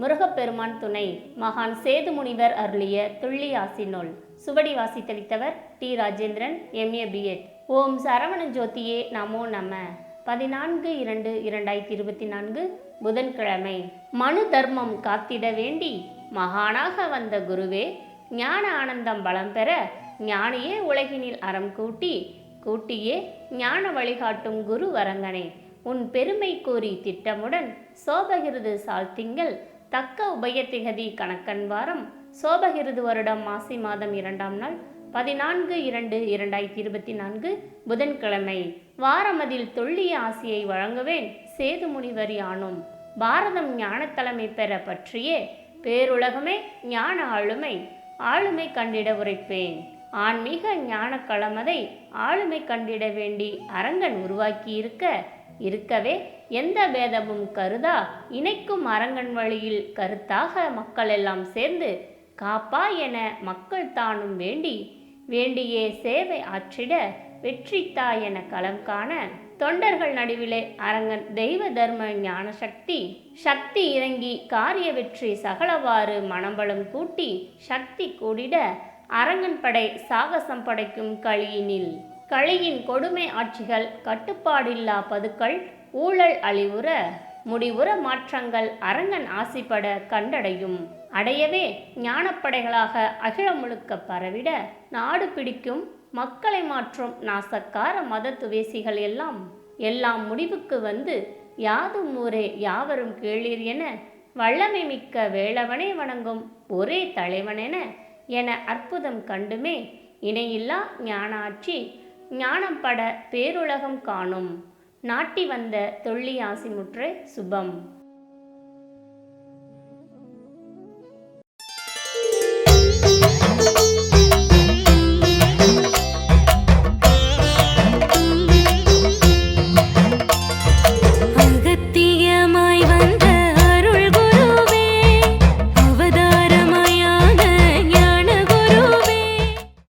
முருகப்பெருமான் துணை மகான் சேது முனிவர் அருளிய துள்ளி ஆசி நூல். சுவடி வாசித்தளித்தவர் டி ராஜேந்திரன் எம்ஏ பிஎட் ஓம் சரவண ஜோதியே நமோ நம. பதினான்கு இரண்டு இரண்டாயிரத்தி இருபத்தி நான்கு புதன்கிழமை. மனு தர்மம் காத்திட வேண்டி மகானாக வந்த குருவே ஞான ஆனந்தம் பலம் பெற ஞானியே உலகினில் அறம் கூட்டி கூட்டியே ஞான வழிகாட்டும் குரு வரங்கனே. உன் பெருமை கூறி திட்டமுடன் சோபகிருது சால்திங்கள் தக்க உபயத்திகதி கணக்கன் வாரம் சோபகிருது வருடம் மாசி மாதம் இரண்டாம் நாள் பதினான்கு இரண்டு இரண்டாயிரத்தி இருபத்தி நான்கு புதன்கிழமை. வாரமதில் தொல்லிய ஆசியை வழங்குவேன் சேது முனிவர் யானும். பாரதம் ஞானத்தலைமை பெற பற்றியே பேருலகமே ஞான ஆளுமை ஆளுமை கண்டிட உரைப்பேன். ஆன்மீக ஞான களமதை ஆளுமை கண்டிட வேண்டி அரங்கன் உருவாக்கி இருக்க இருக்கவே எந்த பேதமும் கருதா? இணைக்கும் அரங்கன் வழியில் கருத்தாக மக்களெல்லாம் சேர்ந்து காப்பா என மக்கள் தானும் வேண்டி வேண்டியே சேவை ஆற்றிட வெற்றித்தா என களம் காண தொண்டர்கள் நடுவிலே அரங்கன் தெய்வ தர்ம ஞான சக்தி சக்தி இறங்கி காரிய வெற்றி சகலவாறு மனம்பலம் கூட்டி சக்தி கூடிட அரங்கன் படை சாகசம் படைக்கும் களியினில். களியின் கொடுமை ஆட்சிகள் கட்டுப்பாடில்லா பதுக்கள் ஊழல் அழிவுற முடிவுற மாற்றங்கள் அரங்கன் ஆசிப்பட கண்டடையும். அடையவே ஞானப்படைகளாக அகிலம் முழுக்க பரவிட நாடு பிடிக்கும் மக்களை மாற்றும் நாசக்கார மத துவேசிகள் எல்லாம் எல்லாம் முடிவுக்கு வந்து யாதும் ஊரே யாவரும் கேளீர் என வல்லமை மிக்க வேளவனை வணங்கும் ஒரே தலைவனென என அற்புதம் கண்டுமே இணையில்லா ஞானாட்சி ஞானம் பட பேருலகம் காணும். நாட்டி வந்த தொல்லியாசி ஆசிமுற்று சுபம்.